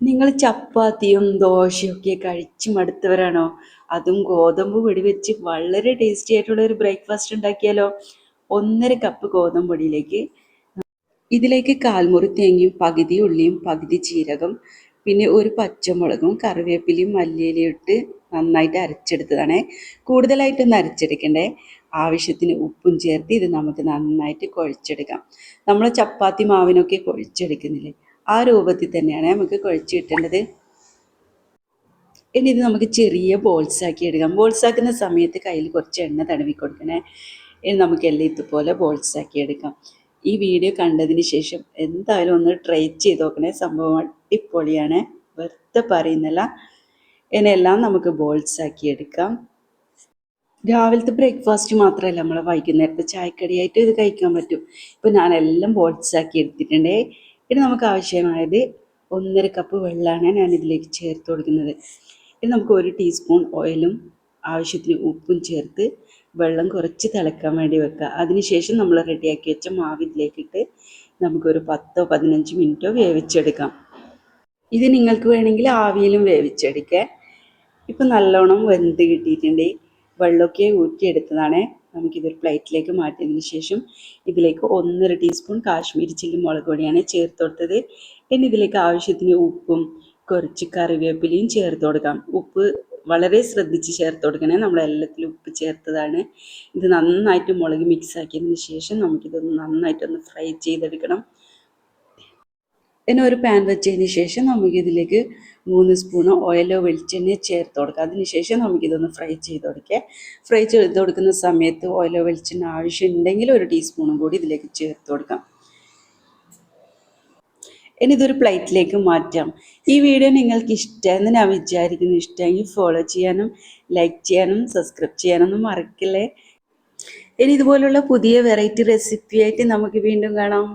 നിങ്ങൾ ചപ്പാത്തിയും ദോശയും ഒക്കെ കഴിച്ച് മടുത്തവരാണോ? അതും ഗോതമ്പ് പൊടി വെച്ച് വളരെ ടേസ്റ്റി ആയിട്ടുള്ള ഒരു ബ്രേക്ക്ഫാസ്റ്റ് ഉണ്ടാക്കിയാലോ? ഒന്നര കപ്പ് ഗോതമ്പ് പൊടിയിലേക്ക്. ഇതിലേക്ക് കാൽമുറി തേങ്ങയും പകുതി ഉള്ളിയും പകുതി ജീരകം പിന്നെ ഒരു പച്ചമുളകും കറിവേപ്പിലയും മല്ലിയിലയും ഇട്ട് നന്നായിട്ട് അരച്ചെടുത്തതാണ്. കൂടുതലായിട്ടൊന്നും അരച്ചെടുക്കണ്ടേ? ആവശ്യത്തിന് ഉപ്പും ചേർത്ത് ഇത് നമുക്ക് നന്നായിട്ട് കുഴച്ചെടുക്കാം. നമ്മൾ ചപ്പാത്തി മാവിനൊക്കെ കുഴച്ചെടുക്കുന്നില്ലേ? ആ രൂപത്തിൽ തന്നെയാണ് നമുക്ക് കുഴച്ച് കിട്ടേണ്ടത്. ഇനി ഇത് നമുക്ക് ചെറിയ ബോൾസ് ആക്കി എടുക്കാം. ബോൾസ് ആക്കുന്ന സമയത്ത് കയ്യിൽ കുറച്ച് എണ്ണ തടവി കൊടുക്കണേ. ഇനി നമുക്ക് എല്ലാം ഇതുപോലെ ബോൾസ് ആക്കി എടുക്കാം. ഈ വീഡിയോ കണ്ടതിന് ശേഷം എന്തായാലും ഒന്ന് ട്രൈ ചെയ്ത് നോക്കണേ. സംഭവം അടിപൊളിയാണ്. വെറുതെ പറയുന്നില്ല. ഇതിനെല്ലാം നമുക്ക് ബോൾസ് ആക്കി എടുക്കാം. രാവിലത്തെ ബ്രേക്ക്ഫാസ്റ്റ് മാത്രമല്ല നമ്മൾ വൈകുന്നേരത്തെ ചായക്കടിയായിട്ട് ഇത് കഴിക്കാൻ പറ്റും. ഇപ്പം ഞാനെല്ലാം ബോൾസ് ആക്കി എടുത്തിട്ടുണ്ടേ. ഇനി നമുക്ക് ആവശ്യമായത് ഒന്നര കപ്പ് വെള്ളമാണ് ഞാൻ ഇതിലേക്ക് ചേർത്ത് കൊടുക്കുന്നത്. ഇനി നമുക്ക് ഒരു ടീസ്പൂൺ ഓയിലും ആവശ്യത്തിന് ഉപ്പും ചേർത്ത് വെള്ളം കുറച്ച് തിളക്കാൻ വേണ്ടി വെക്കുക. അതിനുശേഷം നമ്മൾ റെഡിയാക്കി വെച്ച മാവ് ഇതിലേക്കിട്ട് നമുക്കൊരു പത്തോ പതിനഞ്ച് മിനിറ്റോ വേവിച്ചെടുക്കാം. ഇത് നിങ്ങൾക്ക് വേണമെങ്കിൽ ആവിയിലും വേവിച്ചെടുക്കാം. ഇപ്പം നല്ലോണം വെന്ത് കിട്ടിയിട്ടുണ്ട്. വെള്ളമൊക്കെ ഊറ്റിയെടുത്തതാണ്. നമുക്കിതൊരു പ്ലേറ്റിലേക്ക് മാറ്റിയതിന് ശേഷം ഇതിലേക്ക് ഒന്നര ടീസ്പൂൺ കാശ്മീരി ചില്ലി മുളക് പൊടിയാണ് ചേർത്ത് കൊടുത്തത്. ഇനി ഇതിലേക്ക് ആവശ്യത്തിന് ഉപ്പും കുറച്ച് കറിവേപ്പിലയും ചേർത്ത് കൊടുക്കാം. ഉപ്പ് വളരെ ശ്രദ്ധിച്ച് ചേർത്ത് കൊടുക്കണേ. നമ്മൾ എല്ലാത്തിലും ഉപ്പ് ചേർത്തതാണ്. ഇത് നന്നായിട്ട് മുളക് മിക്സ് ആക്കിയതിന് ശേഷം നമുക്കിതൊന്ന് നന്നായിട്ടൊന്ന് ഫ്രൈ ചെയ്തെടുക്കണം. ഇനി ഒരു പാൻ വെച്ചതിന് ശേഷം നമുക്കിതിലേക്ക് മൂന്ന് സ്പൂൺ ഓയിലോ വെളിച്ചെണ്ണയോ ചേർത്ത് കൊടുക്കുക അതിനുശേഷം നമുക്കിതൊന്ന് ഫ്രൈ ചെയ്ത് കൊടുക്കുക ഫ്രൈ ചെയ്ത് കൊടുക്കുന്ന സമയത്ത് ഓയിലോ വെളിച്ചെണ്ണ ആവശ്യമുണ്ടെങ്കിൽ ഒരു ടീസ്പൂണും കൂടി ഇതിലേക്ക് ചേർത്ത് കൊടുക്കാം. ഇനി ഇതൊരു പ്ലേറ്റിലേക്ക് മാറ്റാം. ഈ വീഡിയോ നിങ്ങൾക്ക് ഇഷ്ടമെന്ന് ഞാൻ വിചാരിക്കുന്നു. ഇഷ്ടമെങ്കിൽ ഫോളോ ചെയ്യാനും ലൈക്ക് ചെയ്യാനും സബ്സ്ക്രൈബ് ചെയ്യാനൊന്നും മറക്കില്ലേ? ഇനി ഇതുപോലുള്ള പുതിയ വെറൈറ്റി റെസിപ്പി ആയിട്ട് നമുക്ക് വീണ്ടും കാണാം.